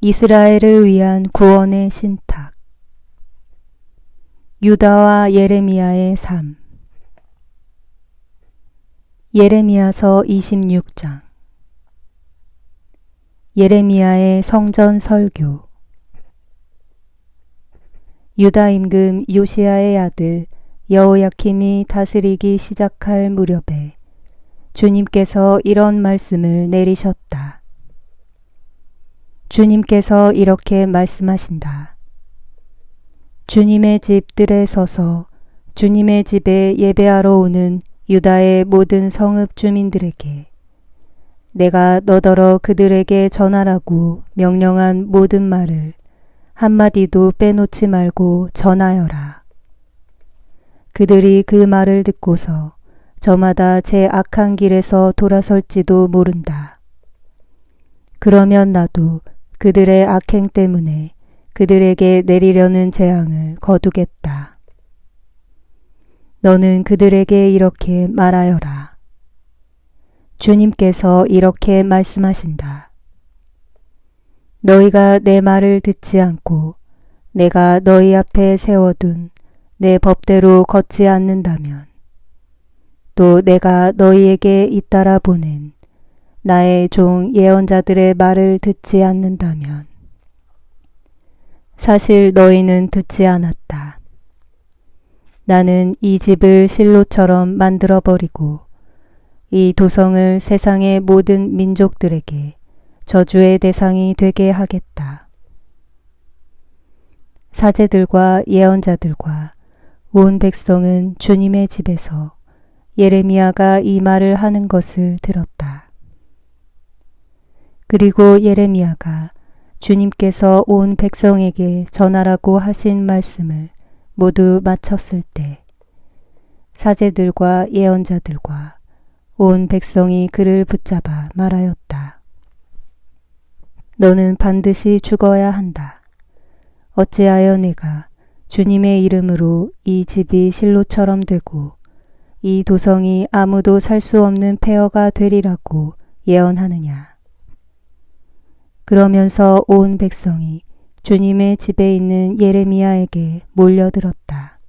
이스라엘을 위한 구원의 신탁. 유다와 예레미야의 삶. 예레미야서 26장. 예레미야의 성전 설교. 유다 임금 요시야의 아들 여호야킴이 다스리기 시작할 무렵에 주님께서 이런 말씀을 내리셨다. 주님께서 이렇게 말씀하신다. 주님의 집 뜰에 서서 주님의 집에 예배하러 오는 유다의 모든 성읍 주민들에게 내가 너더러 그들에게 전하라고 명령한 모든 말을 한마디도 빼놓지 말고 전하여라. 그들이 그 말을 듣고서 저마다 제 악한 길에서 돌아설지도 모른다. 그러면 나도 그들의 악행 때문에 그들에게 내리려는 재앙을 거두겠다. 너는 그들에게 이렇게 말하여라. 주님께서 이렇게 말씀하신다. 너희가 내 말을 듣지 않고 내가 너희 앞에 세워둔 내 법대로 걷지 않는다면 또 내가 너희에게 잇따라 보낸 나의 종 예언자들의 말을 듣지 않는다면 사실 너희는 듣지 않았다. 나는 이 집을 실로처럼 만들어 버리고 이 도성을 세상의 모든 민족들에게 저주의 대상이 되게 하겠다. 사제들과 예언자들과 온 백성은 주님의 집에서 예레미야가 이 말을 하는 것을 들었다. 그리고 예레미야가 주님께서 온 백성에게 전하라고 하신 말씀을 모두 마쳤을 때 사제들과 예언자들과 온 백성이 그를 붙잡아 말하였다. 너는 반드시 죽어야 한다. 어찌하여 내가 주님의 이름으로 이 집이 실로처럼 되고 이 도성이 아무도 살 수 없는 폐허가 되리라고 예언하느냐. 그러면서 온 백성이 주님의 집에 있는 예레미야에게 몰려들었다.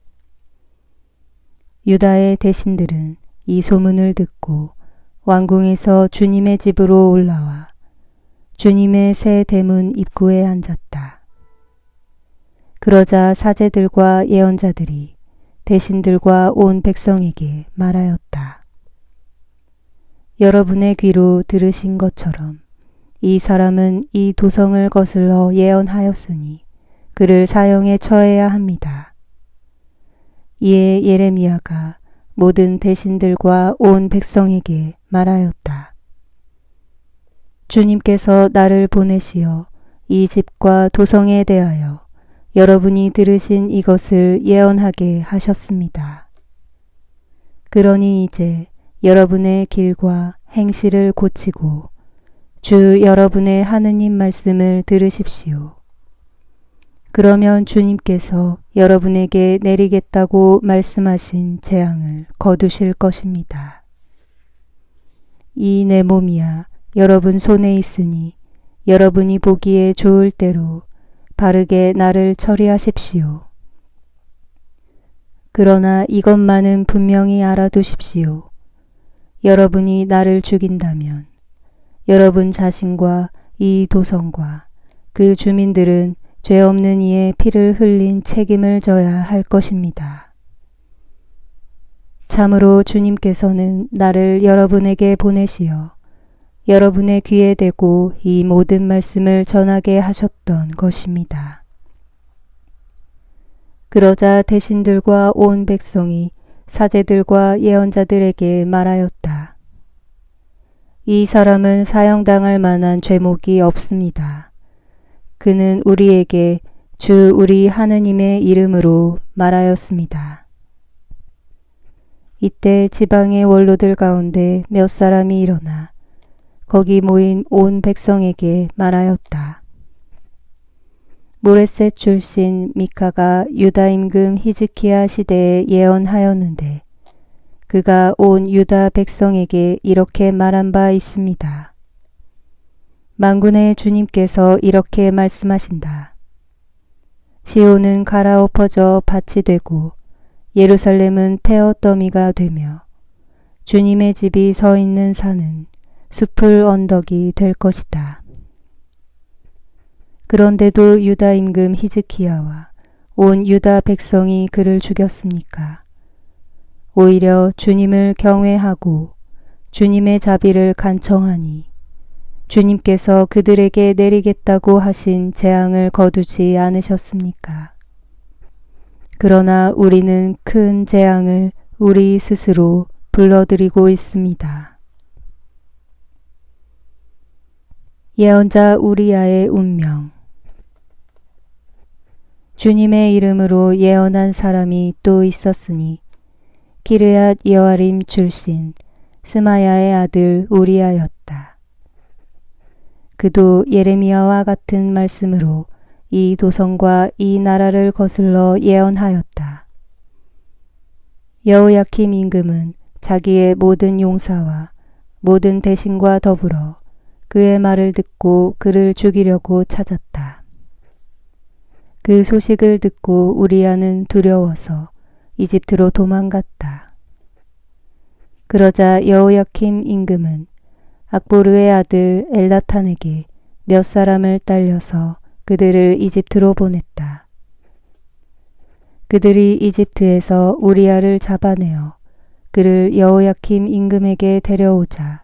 유다의 대신들은 이 소문을 듣고 왕궁에서 주님의 집으로 올라와 주님의 새 대문 입구에 앉았다. 그러자 사제들과 예언자들이 대신들과 온 백성에게 말하였다. 여러분의 귀로 들으신 것처럼 이 사람은 이 도성을 거슬러 예언하였으니 그를 사형에 처해야 합니다. 이에 예레미야가 모든 대신들과 온 백성에게 말하였다. 주님께서 나를 보내시어 이 집과 도성에 대하여 여러분이 들으신 이것을 예언하게 하셨습니다. 그러니 이제 여러분의 길과 행실을 고치고 주 여러분의 하느님 말씀을 들으십시오. 그러면 주님께서 여러분에게 내리겠다고 말씀하신 재앙을 거두실 것입니다. 이 내 몸이야 여러분 손에 있으니 여러분이 보기에 좋을 대로 바르게 나를 처리하십시오. 그러나 이것만은 분명히 알아두십시오. 여러분이 나를 죽인다면 여러분 자신과 이 도성과 그 주민들은 죄 없는 이의 피를 흘린 책임을 져야 할 것입니다. 참으로 주님께서는 나를 여러분에게 보내시어 여러분의 귀에 대고 이 모든 말씀을 전하게 하셨던 것입니다. 그러자 대신들과 온 백성이 사제들과 예언자들에게 말하였다. 이 사람은 사형당할 만한 죄목이 없습니다. 그는 우리에게 주 우리 하느님의 이름으로 말하였습니다. 이때 지방의 원로들 가운데 몇 사람이 일어나 거기 모인 온 백성에게 말하였다. 모레셋 출신 미카가 유다 임금 히즈키야 시대에 예언하였는데 그가 온 유다 백성에게 이렇게 말한 바 있습니다. 만군의 주님께서 이렇게 말씀하신다. 시온은 갈아엎어져 밭이 되고 예루살렘은 폐어더미가 되며 주님의 집이 서 있는 산은 숲을 언덕이 될 것이다. 그런데도 유다 임금 히즈키야와 온 유다 백성이 그를 죽였습니까? 오히려 주님을 경외하고 주님의 자비를 간청하니 주님께서 그들에게 내리겠다고 하신 재앙을 거두지 않으셨습니까? 그러나 우리는 큰 재앙을 우리 스스로 불러들이고 있습니다. 예언자 우리야의 운명 주님의 이름으로 예언한 사람이 또 있었으니 기르앗 여아림 출신 스마야의 아들 우리야였다. 그도 예레미야와 같은 말씀으로 이 도성과 이 나라를 거슬러 예언하였다. 여호야킴 임금은 자기의 모든 용사와 모든 대신과 더불어 그의 말을 듣고 그를 죽이려고 찾았다. 그 소식을 듣고 우리아는 두려워서 이집트로 도망갔다. 그러자 여호야킴 임금은 악보르의 아들 엘라탄에게 몇 사람을 딸려서 그들을 이집트로 보냈다. 그들이 이집트에서 우리아를 잡아내어 그를 여호야킴 임금에게 데려오자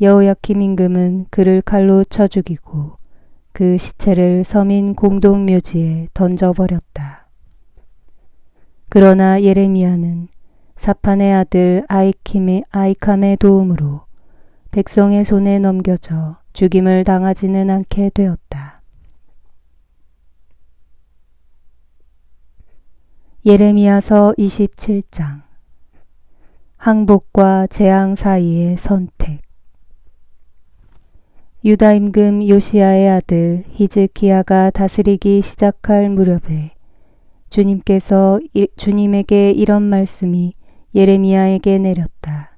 여호야킴 임금은 그를 칼로 쳐 죽이고 그 시체를 서민 공동묘지에 던져버렸다. 그러나 예레미야는 사판의 아들 아이킴의 아이캄의 도움으로 백성의 손에 넘겨져 죽임을 당하지는 않게 되었다. 예레미야서 27장 항복과 재앙 사이의 선택 유다 임금 요시야의 아들 히즈키야가 다스리기 시작할 무렵에 주님께서 이, 주님에게 이런 말씀이 예레미야에게 내렸다.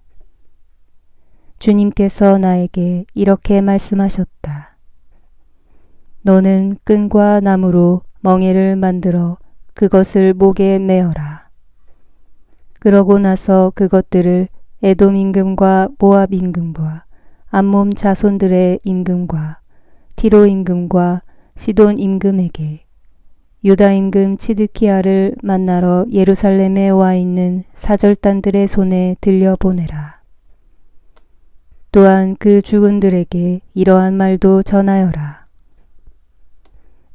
주님께서 나에게 이렇게 말씀하셨다. 너는 끈과 나무로 멍에를 만들어 그것을 목에 메어라. 그러고 나서 그것들을 에돔 임금과 모압 임금과 암몸 자손들의 임금과 티로 임금과 시돈 임금에게 유다 임금 치드키아를 만나러 예루살렘에 와 있는 사절단들의 손에 들려보내라. 또한 그 죽은들에게 이러한 말도 전하여라.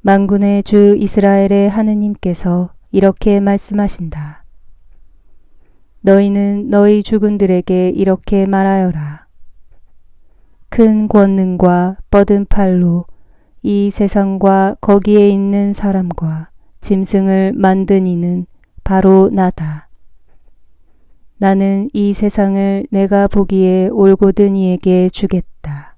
만군의 주 이스라엘의 하느님께서 이렇게 말씀하신다. 너희는 너희 죽은들에게 이렇게 말하여라. 큰 권능과 뻗은 팔로 이 세상과 거기에 있는 사람과 짐승을 만든 이는 바로 나다. 나는 이 세상을 내가 보기에 올곧은 이에게 주겠다.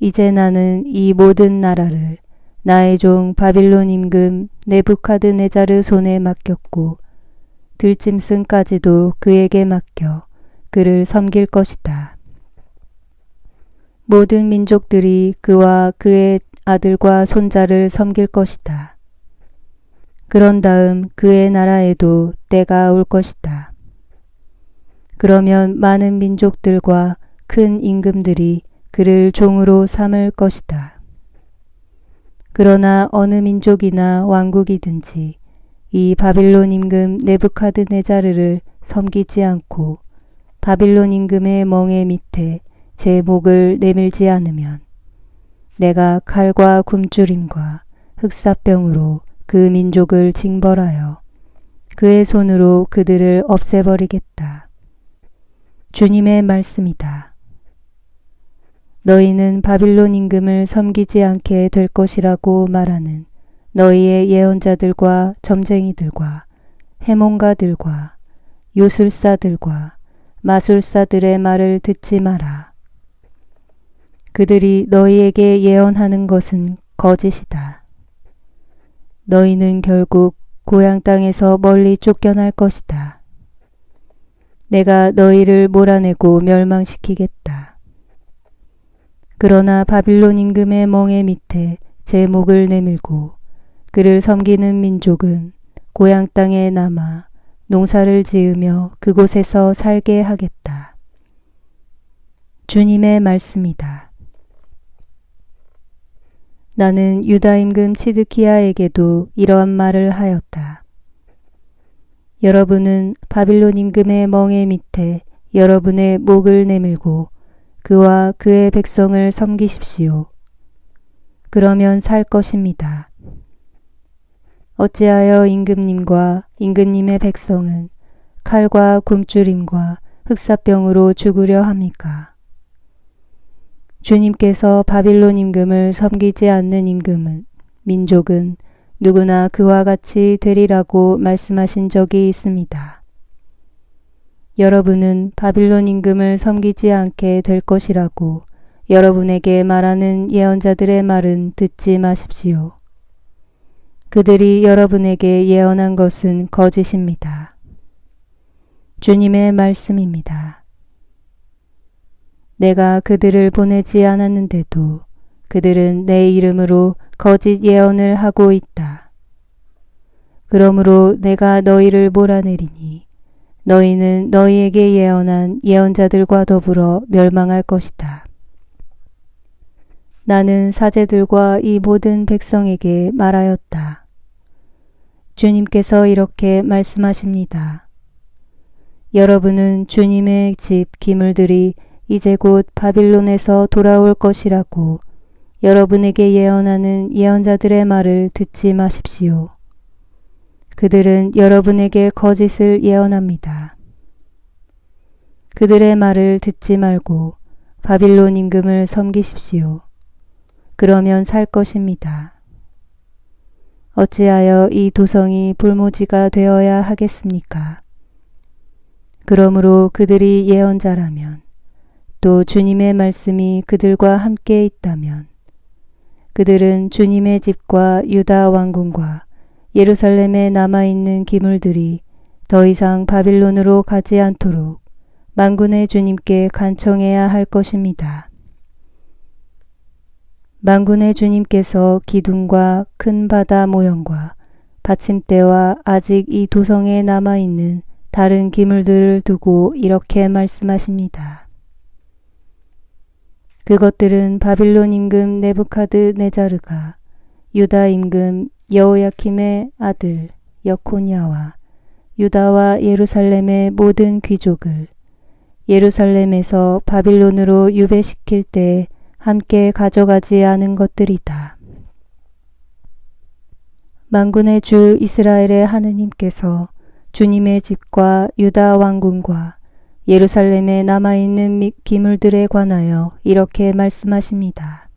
이제 나는 이 모든 나라를 나의 종 바빌론 임금 네부카드네자르 손에 맡겼고 들짐승까지도 그에게 맡겨 그를 섬길 것이다. 모든 민족들이 그와 그의 아들과 손자를 섬길 것이다. 그런 다음 그의 나라에도 때가 올 것이다. 그러면 많은 민족들과 큰 임금들이 그를 종으로 삼을 것이다. 그러나 어느 민족이나 왕국이든지 이 바빌론 임금 네부카드네자르를 섬기지 않고 바빌론 임금의 멍에 밑에 제 목을 내밀지 않으면 내가 칼과 굶주림과 흑사병으로 그 민족을 징벌하여 그의 손으로 그들을 없애버리겠다. 주님의 말씀이다. 너희는 바빌론 임금을 섬기지 않게 될 것이라고 말하는 너희의 예언자들과 점쟁이들과 해몽가들과 요술사들과 마술사들의 말을 듣지 마라. 그들이 너희에게 예언하는 것은 거짓이다. 너희는 결국 고향 땅에서 멀리 쫓겨날 것이다. 내가 너희를 몰아내고 멸망시키겠다. 그러나 바빌론 임금의 멍에 밑에 제 목을 내밀고 그를 섬기는 민족은 고향 땅에 남아 농사를 지으며 그곳에서 살게 하겠다. 주님의 말씀이다. 나는 유다 임금 치드키야에게도 이러한 말을 하였다. 여러분은 바빌론 임금의 멍에 밑에 여러분의 목을 내밀고 그와 그의 백성을 섬기십시오. 그러면 살 것입니다. 어찌하여 임금님과 임금님의 백성은 칼과 굶주림과 흑사병으로 죽으려 합니까? 주님께서 바빌론 임금을 섬기지 않는 임금은 민족은 누구나 그와 같이 되리라고 말씀하신 적이 있습니다. 여러분은 바빌론 임금을 섬기지 않게 될 것이라고 여러분에게 말하는 예언자들의 말은 듣지 마십시오. 그들이 여러분에게 예언한 것은 거짓입니다. 주님의 말씀입니다. 내가 그들을 보내지 않았는데도 그들은 내 이름으로 거짓 예언을 하고 있다. 그러므로 내가 너희를 몰아내리니 너희는 너희에게 예언한 예언자들과 더불어 멸망할 것이다. 나는 사제들과 이 모든 백성에게 말하였다. 주님께서 이렇게 말씀하십니다. 여러분은 주님의 집 기물들이 이제 곧 바빌론에서 돌아올 것이라고 여러분에게 예언하는 예언자들의 말을 듣지 마십시오. 그들은 여러분에게 거짓을 예언합니다. 그들의 말을 듣지 말고 바빌론 임금을 섬기십시오. 그러면 살 것입니다. 어찌하여 이 도성이 불모지가 되어야 하겠습니까? 그러므로 그들이 예언자라면 또 주님의 말씀이 그들과 함께 있다면 그들은 주님의 집과 유다 왕궁과 예루살렘에 남아있는 기물들이 더 이상 바빌론으로 가지 않도록 만군의 주님께 간청해야 할 것입니다. 만군의 주님께서 기둥과 큰 바다 모형과 받침대와 아직 이 도성에 남아있는 다른 기물들을 두고 이렇게 말씀하십니다. 그것들은 바빌론 임금 네부카드 네자르가 유다 임금 여호야킴의 아들 여코냐와 유다와 예루살렘의 모든 귀족을 예루살렘에서 바빌론으로 유배시킬 때 함께 가져가지 않은 것들이다. 만군의 주 이스라엘의 하느님께서 주님의 집과 유다 왕궁과 예루살렘에 남아있는 기물들에 관하여 이렇게 말씀하십니다.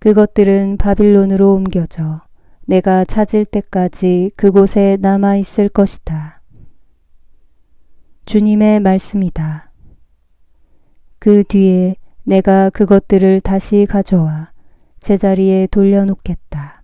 그것들은 바빌론으로 옮겨져 내가 찾을 때까지 그곳에 남아있을 것이다. 주님의 말씀이다. 그 뒤에 내가 그것들을 다시 가져와 제자리에 돌려놓겠다.